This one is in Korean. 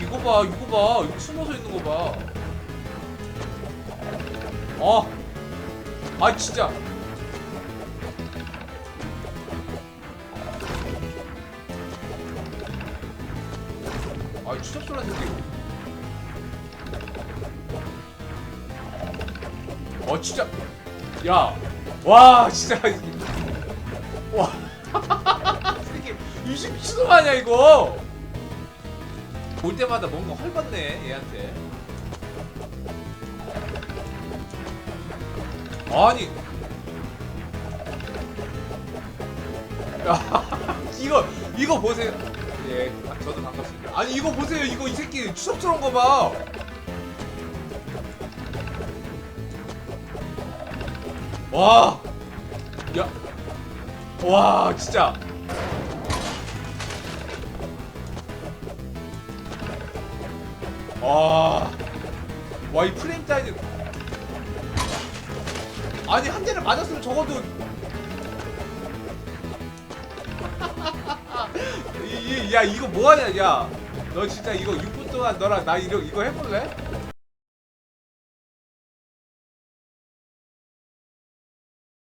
이거 봐, 이거 봐. 여기 숨어서 있는 거 봐. 어. 아, 진짜. 아, 추접스러운 새끼. 어, 진짜. 야. 와, 진짜. 와. 새끼, 유식 미친놈 아니야, 이거? 볼 때마다 뭔가 헐벗네 얘한테 아니 야, 이거 이거 보세요 예 아, 저도 반갑습니다 아니 이거 보세요 이거 이 새끼 추접스러운 거봐 와, 야, 와, 진짜. 와, 와, 이 프레임 사이즈. 아니, 한 대를 맞았으면 적어도. 이, 이, 야, 이거 뭐 하냐, 야. 너 진짜 이거 6분 동안 너랑 나 이거, 이거 해 볼래?